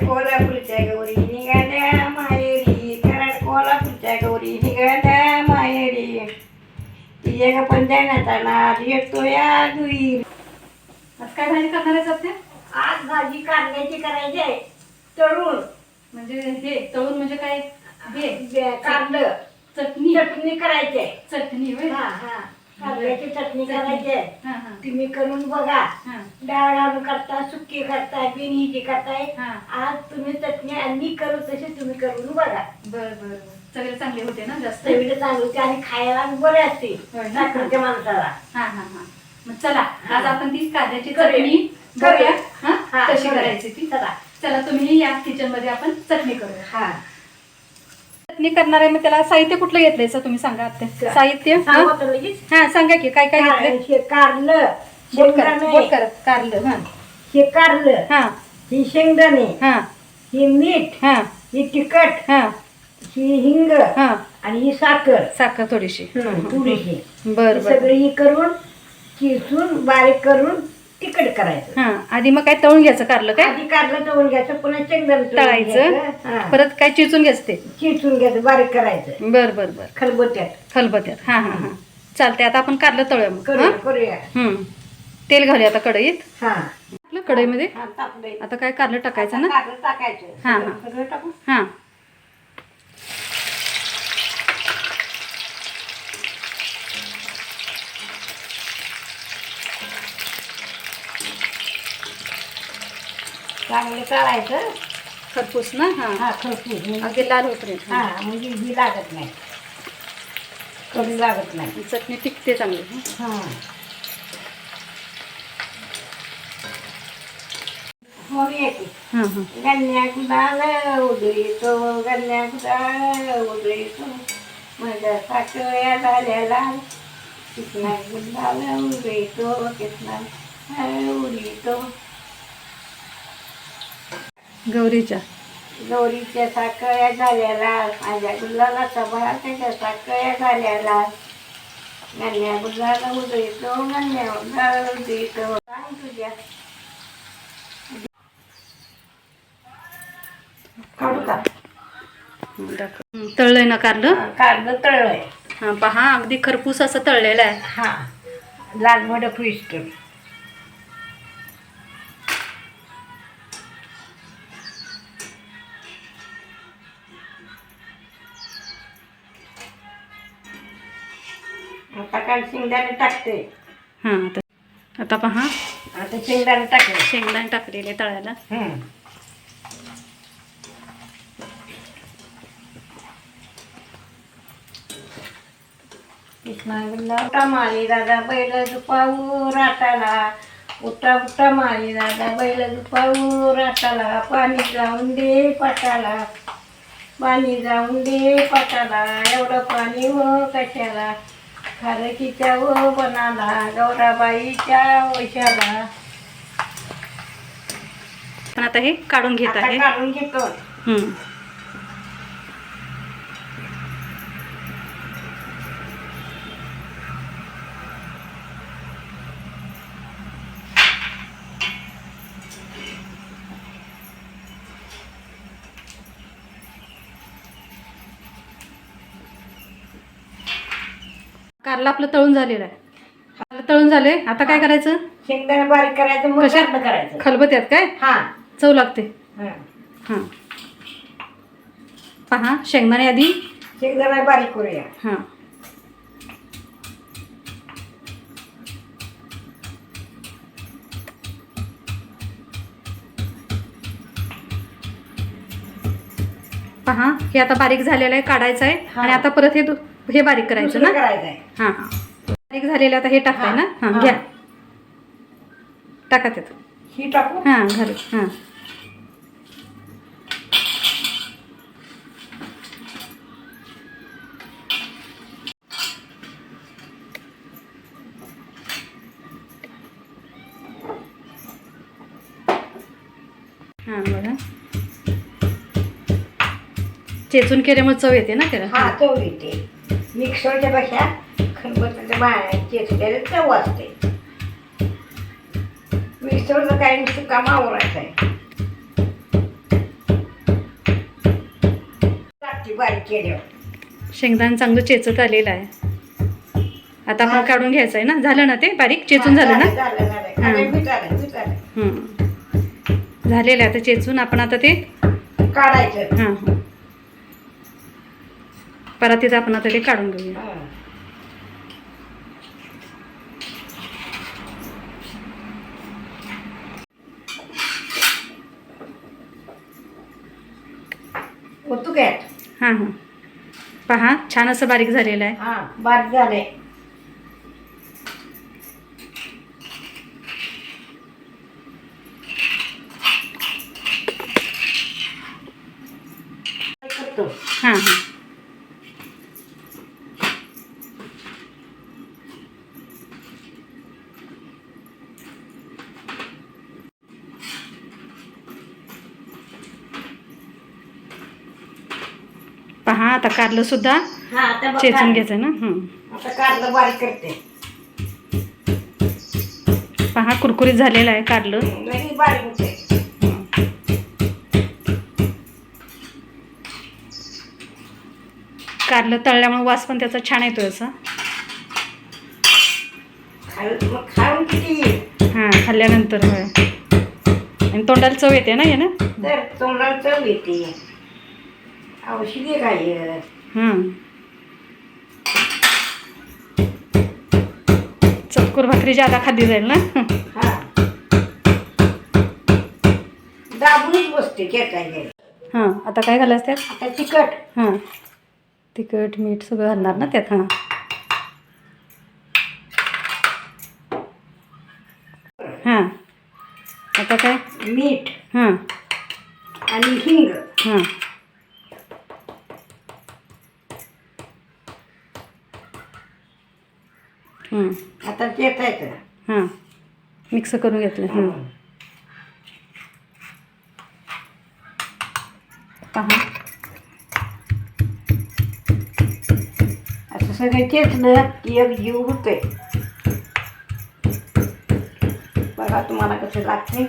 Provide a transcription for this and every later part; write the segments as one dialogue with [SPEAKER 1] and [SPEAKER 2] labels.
[SPEAKER 1] कोल्हापूरच्या गौरी निघाल्या माहेरी कराड कोल्हापूरच्या गौरी निघाल्या माहेरी तिच्या का देण्यात आला येतो या दुई
[SPEAKER 2] आज काय भाजी करणार आहे सध्या
[SPEAKER 1] आज भाजी कारल्याची करायची आहे तळून
[SPEAKER 2] म्हणजे हे तळून म्हणजे काय हे
[SPEAKER 1] बे- कारलं
[SPEAKER 2] चटणी
[SPEAKER 1] चटणी करायची आहे
[SPEAKER 2] चटणी होय
[SPEAKER 1] हा हा कारल्याची चटणी करायची आहे.
[SPEAKER 2] हा
[SPEAKER 1] तुम्ही करून बघा.
[SPEAKER 2] हा.
[SPEAKER 1] डाळ घालून करता सुकी करताय बिनीची करताय
[SPEAKER 2] हा.
[SPEAKER 1] आज तुम्ही चटणी आणि मी करू तशी तुम्ही करून बघा.
[SPEAKER 2] बर बर बर. चवीला चांगले होते ना जास्त?
[SPEAKER 1] चवीला चांगली होते आणि खायला बरे असते
[SPEAKER 2] होय ना?
[SPEAKER 1] साखरच्या माणसाला.
[SPEAKER 2] हा हा हा. मग चला आज आपण ती कांद्याची
[SPEAKER 1] करूया.
[SPEAKER 2] चटणी
[SPEAKER 1] करूया.
[SPEAKER 2] बघूया हा?
[SPEAKER 1] हा,
[SPEAKER 2] कशी
[SPEAKER 1] करूया.
[SPEAKER 2] करायची ती?
[SPEAKER 1] चला.
[SPEAKER 2] चला तुम्ही या किचनमध्ये आपण चटणी करूया.
[SPEAKER 1] हा.
[SPEAKER 2] चटणी करणार आहे मग त्याला साहित्य कुठलं घेतलंय सर तुम्ही सांगा आत्या साहित्य हा?
[SPEAKER 1] सांगू आता लगेच?
[SPEAKER 2] सांगा की काय काय घेतलंय?
[SPEAKER 1] हे कारलं
[SPEAKER 2] बोट करा
[SPEAKER 1] शेंगदाणे.
[SPEAKER 2] बोट करा कारलं हा.
[SPEAKER 1] हे कारलं
[SPEAKER 2] हा.
[SPEAKER 1] ही शेंगदाणे
[SPEAKER 2] हा.
[SPEAKER 1] ही मीठ
[SPEAKER 2] हा.
[SPEAKER 1] ही तिखट
[SPEAKER 2] हा.
[SPEAKER 1] ही हिंग
[SPEAKER 2] हा.
[SPEAKER 1] आणि ही साखर.
[SPEAKER 2] साखर थोडीशी.
[SPEAKER 1] थोडीशी
[SPEAKER 2] बर बर.
[SPEAKER 1] सगळी ही करून किसून बारीक करून तिखट करायचं.
[SPEAKER 2] हा आधी मग काय तळून घ्यायचं कारलं काय?
[SPEAKER 1] आधी कारलं तळून घ्यायचं पुन्हा शेंगदाणे तळून
[SPEAKER 2] तळायचं.
[SPEAKER 1] हा.
[SPEAKER 2] परत काय चिचून घ्यायचं ते?
[SPEAKER 1] चिचून घ्यायचं बारीक करायचं.
[SPEAKER 2] बर बर बर.
[SPEAKER 1] खलबत्त्यात.
[SPEAKER 2] खलबत्यात हा हा हा. चालते आता आपण कारलं तळूया मग
[SPEAKER 1] करूया
[SPEAKER 2] हा? तेल घालूया आता कढईत.
[SPEAKER 1] हा.
[SPEAKER 2] आपलं कढईमध्ये?
[SPEAKER 1] हा, टाकलंय.
[SPEAKER 2] आता काय कारलं टाकायचं ना?
[SPEAKER 1] कारलं टाकायचं.
[SPEAKER 2] हा, हा.
[SPEAKER 1] सगळं टाकू?
[SPEAKER 2] हा.
[SPEAKER 1] चांगलं तळायचं
[SPEAKER 2] खरपूस ना? हा.
[SPEAKER 1] हा खरपूस. म्हणजे
[SPEAKER 2] अगदी लाल होईपर्यंत
[SPEAKER 1] हा म्हणजे ही लागत नाही. कमी लागत नाही.
[SPEAKER 2] चटणी टिकते चांगली. हं.
[SPEAKER 1] हा मोरी येते.
[SPEAKER 2] हा हा.
[SPEAKER 1] गण्या कुदाल उदळीतो गण्या कुदाल उदळीतो माझ्या साखळ्या झालेला कितना गुलाल उडीतो कितना उडीतो
[SPEAKER 2] गौरीच्या.
[SPEAKER 1] गौरीच्या साखळ्या झालेला माझ्या गुलालाचा बळा त्याच्या साखळ्या झालेला गण्या गुलाला उदळीतो गण्या गुलाला उदळीतो. सांग तुझ्या? काढू का?
[SPEAKER 2] तळलंय ना कारलं?
[SPEAKER 1] काढलं तळलंय.
[SPEAKER 2] हा पहा अगदी खरपूस असं तळलेलं आहे.
[SPEAKER 1] हा लाल मोठं फ्रीज काय शेंगदाणे टाकते.
[SPEAKER 2] हा आता आता पहा.
[SPEAKER 1] आता शेंगदाणे टाकले.
[SPEAKER 2] शेंगदाणे टाकलेले तळायला.
[SPEAKER 1] उठा माली दादा बैल दुपाऊ राटाला. उठा उठा माली दादा बैल दुपाऊ राटाला. पाणी जाऊन दे पाटाला. पाणी जाऊन दे पाटाला. एवढं पाणी हो कशाला? खारकीच्या हो बनाला गौराबाईच्या वशाला.
[SPEAKER 2] पण आता हे काढून घेत आहे.
[SPEAKER 1] काढून घेतो
[SPEAKER 2] हं. कारलं आपलं तळून झालेलं आहे. तळून झाले आता काय करायचं?
[SPEAKER 1] शेंगदाणे बारीक करायचं मग
[SPEAKER 2] कशात?
[SPEAKER 1] काढणं करायचं.
[SPEAKER 2] खलबत्यात काय?
[SPEAKER 1] हा.
[SPEAKER 2] चव लागते.
[SPEAKER 1] हा.
[SPEAKER 2] हां. पहा शेंगदाणे आधी.
[SPEAKER 1] शेंगदाणे बारीक करूया.
[SPEAKER 2] हां. पहा हे आता बारीक झालेलं आहे काढायचं आहे. आणि आता परत हे हे बारीक करायचं ना?
[SPEAKER 1] करायचंय.
[SPEAKER 2] हां. हां बारीक झालेलं आता हे टाकताय ना?
[SPEAKER 1] हा.
[SPEAKER 2] हां. घ्या. टाका त्यात
[SPEAKER 1] ही टाकू?
[SPEAKER 2] हां घालू. हां. हां बघा. चेचून केल्यामुळे चव येते ना त्याला?
[SPEAKER 1] हा चव येते. मिक्सरच्या पेक्षा खरबत्याचं बाळ चेचलेलं चव असते मिक्सरचं काय नुसतं कामावरायचं आहे. बारीक
[SPEAKER 2] शेंगदाणा चांगलं चेचत आलेलं आहे. आता आपण काढून घ्यायचं आहे ना? झालं ना ते? बारीक चेचून झालं ना? झालेलं आहे. आता चेचून आपण आता ते
[SPEAKER 1] काढायचं.
[SPEAKER 2] हां. परातीत आपण आता ते काढून घेऊया.
[SPEAKER 1] हां.
[SPEAKER 2] हां हां. पहा छान असं बारीक झालेलं आहे.
[SPEAKER 1] हा बारीक झाले करतो
[SPEAKER 2] हां हां पहा आता कारलं सुद्धा
[SPEAKER 1] हा
[SPEAKER 2] चेचून. घ्यायचं ना? हं.
[SPEAKER 1] आता कारलं बारीक करते.
[SPEAKER 2] पहा कुरकुरीत झालेलं आहे कारलं. कारलं तळल्यामुळे वास पण त्याचा छान येतोय असं. हां खाल्ल्यानंतर होय. आणि तोंडाला चव येते ना हे ना?
[SPEAKER 1] तोंडाला चव येते. औषधी काय
[SPEAKER 2] हां चतकूर भाकरी जादा खाल्ली जाईल ना?
[SPEAKER 1] हा. दाबूनच बसते
[SPEAKER 2] हां आता काय घालायचं त्यात?
[SPEAKER 1] आता तिखट.
[SPEAKER 2] हां. तिखट मीठ सगळं घालणार ना त्यात हां. हां. आता काय?
[SPEAKER 1] मीठ.
[SPEAKER 2] हां
[SPEAKER 1] आणि हिंग
[SPEAKER 2] हां हं,
[SPEAKER 1] आता चेचायचं
[SPEAKER 2] हां मिक्स करून घेतलं. हं. पहा.
[SPEAKER 1] असं सगळं चेचलं की एक जीव होतोय. बघा तुम्हाला कसं लागते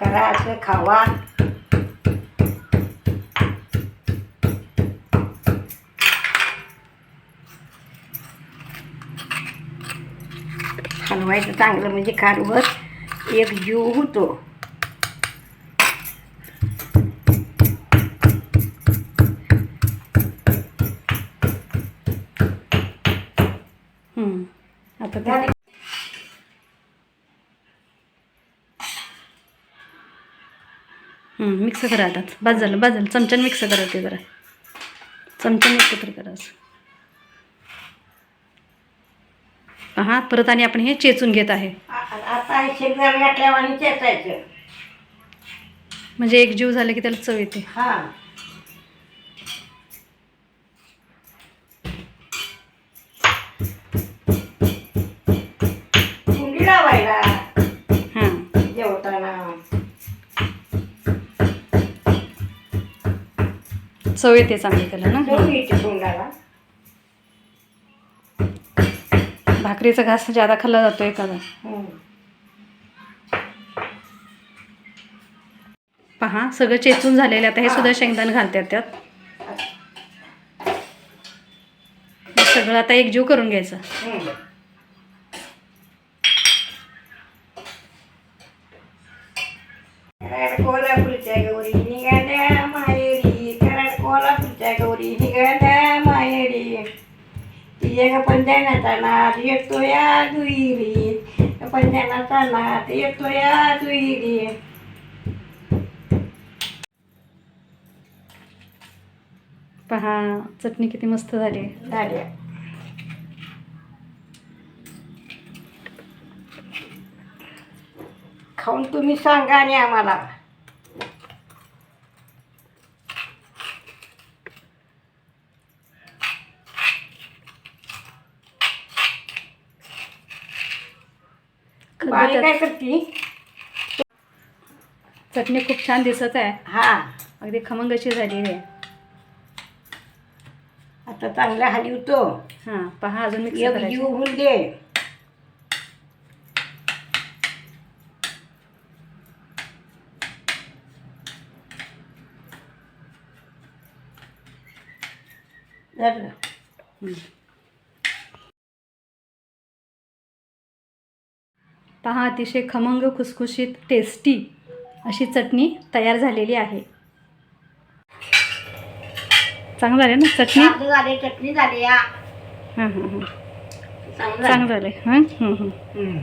[SPEAKER 1] करा असं खावा. हलवायचं चांगलं म्हणजे खारवर एक जीव होतो.
[SPEAKER 2] हं. आता मिक्स करा आता. बस झालं बस झालं. चमच्याने मिक्स करा ते जरा. चमच्याने एकत्र करा पहा परत आणि आपण हे चेचून घेत आहे.
[SPEAKER 1] आ- आता शेंगदाणे घातल्यावर आणि चेचायचं
[SPEAKER 2] म्हणजे एक जीव झालं की त्याला चव येते.
[SPEAKER 1] हा. कुंडी लावायला.
[SPEAKER 2] हां.
[SPEAKER 1] जेवताना.
[SPEAKER 2] चव येते चांगली त्याला ना भाकरीचा घास जादा खाल्ला जातो एखादा.
[SPEAKER 1] हम्म.
[SPEAKER 2] पहा सगळं चेचून झालेलं. आता हे सुद्धा शेंगदाणे घालतात त्यात. हे सगळं आता एकजीव करून घ्यायचं.
[SPEAKER 1] तिच्या पंजानाचा नाद येतो या दुईरी पंजानाचा नाद येतो या दुईरी
[SPEAKER 2] पहा चटणी किती मस्त झाली.
[SPEAKER 1] झाल्या खाऊन तुम्ही सांगा आणि आम्हाला. काय करते?
[SPEAKER 2] चटणी खूप छान दिसत आहे.
[SPEAKER 1] हा.
[SPEAKER 2] अगदी खमंग अशी झाली आहे.
[SPEAKER 1] आता चांगला हलवतो
[SPEAKER 2] हां पहा अजून मिक्स
[SPEAKER 1] एक
[SPEAKER 2] करायचं.
[SPEAKER 1] होऊन दे.
[SPEAKER 2] हं. पहा अतिशय खमंग खुसखुशीत टेस्टी अशी चटणी तयार झालेली आहे. चांगलं झालं ना चटणी?
[SPEAKER 1] चांगलं झाले चटणी झाली या.
[SPEAKER 2] हां हां हां. चांगलं झालं. हां? हं हं.
[SPEAKER 1] हम्म.